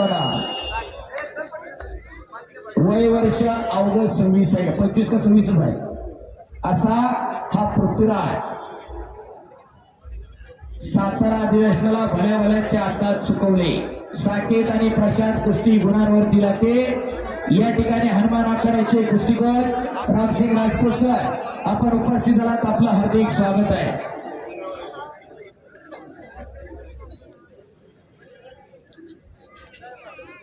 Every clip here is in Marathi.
मित्रांना वय वर्ष अवघड सव्वीस आहे. पंचवीस का सव्वीस आहे? असा हा पृथ्वीराज सातारा अधिवेशनाला भल्या भल्याच्या हातात चुकवले. साकेत आणि प्रशांत कुस्ती गुणांवरती लागते या ठिकाणी हनुमान आखाड्याचे कुस्तीगत रामसिंग राजपूत सर. आपण उपस्थित झालात. आपलं हार्दिक स्वागत आहे.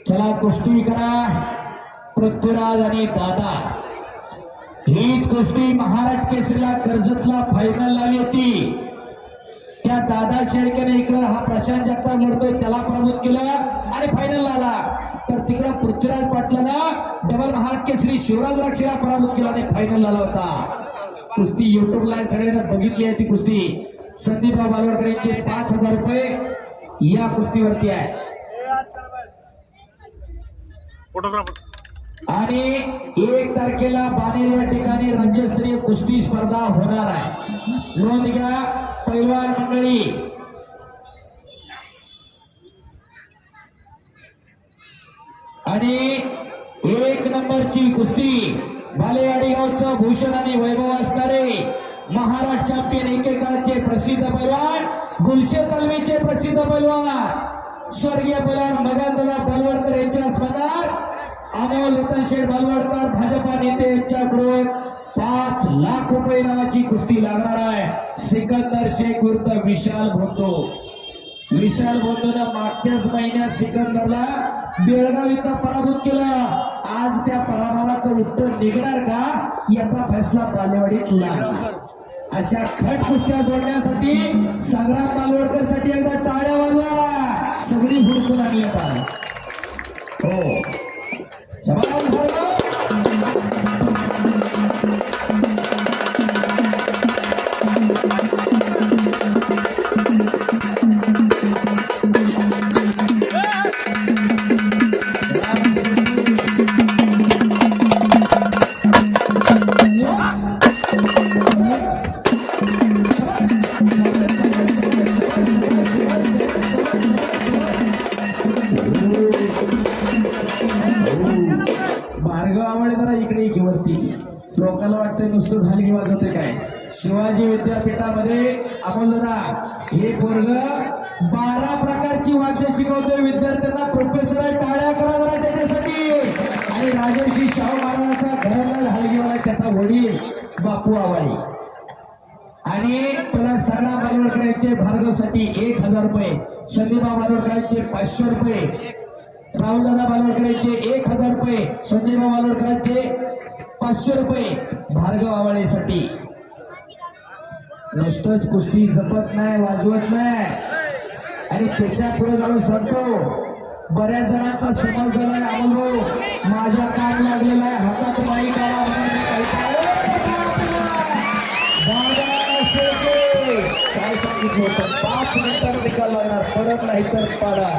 चला कुस्ती करा. पृथ्वीराज आणि दादा. हीच कुस्ती महाराष्ट्र केसरीला कर्जतला फायनल आली होती. त्या दादा शेळकेने इकडं हा प्रशांत जगताप लढतोय त्याला प्रमोद केलं आणि फायनल आला. तर तिकडं पृथ्वीराज पाटलानं डबल महाराष्ट्र केसरी शिवराज राक्षीला पराभूत केला आणि फायनल आला होता. कुस्ती युट्यूबला सगळ्यांना बघितली आहे ती कुस्ती. संदीपराव बालवडकर यांचे पाच हजार रुपये या कुस्तीवरती आहे. आणि एक तारखेला बानेर या ठिकाणी राज्यस्तरीय कुस्ती स्पर्धा होणार आहे. नोंद घ्या पैलवान मंडळी. आणि एक नंबरची कुस्ती बालेवाडी गावचं भूषण आणि वैभव असणारे महाराष्ट्र चॅम्पियन एकेकाळचे प्रसिद्ध पैलवान गुलशे तलवीचे प्रसिद्ध पैलवान. स्वर्गीय पैलवान मगानदादा बलवडकर यांच्या स्पर्धात अमोल रतनशेठ बालवडकर भाजपा नेते यांच्याकडून पाच लाख रुपये नावाची कुस्ती लागणार आहे. सिकंदर शेख विरुद्ध विशाल भोंदो. विशाल भोंदोनं मागच्याच महिन्यात सिकंदरला बेळगाव इथं पराभूत केला. आज त्या पराभवाचं उत्तर निघणार का? याचा फैसला बालेवाडीत लागला अशा खट कुस्त्या जोडण्यासाठी संग्राम बालवडकरसाठी एकदा Thank you. भार्गव आवळे जरा इकडे की वरती. लोकांना वाटतंय नुसतं झाली जाते काय? शिवाजी विद्यापीठामध्ये आपण जरा हे पोरग बारा प्रकारची वाद्य शिकवतोय. विद्यार्थ्यांना प्रोफेसर आहे टाळ्या करा जरा त्याच्यासाठी. आणि राजर्षी शाहू महाराजांचा घराला हलगीवाला त्याचा वडील बापू आवाळी आणि तुला सगळा बालवडकर यांचे भार्गवसाठी एक हजार रुपये संदीपा बालवडकर यांचे पाचशे रुपये राहुलदादा बालवडकर यांचे एक हजार रुपये संजयबा बालवडकर यांचे पाचशे रुपये भार्गव आवाळेसाठी. नुसतंच कुस्ती जपत नाही वाजवत नाही. आणि त्याच्या पुढे जाऊन सांगतो बऱ्याच जणांचा समज झालाय अमोल माझ्या काम लागलेला आहे हातात माहीत आला काय सांगितलं होतं? पाच मिनिटात निकाल लागणार पडत नाही तर पाडा.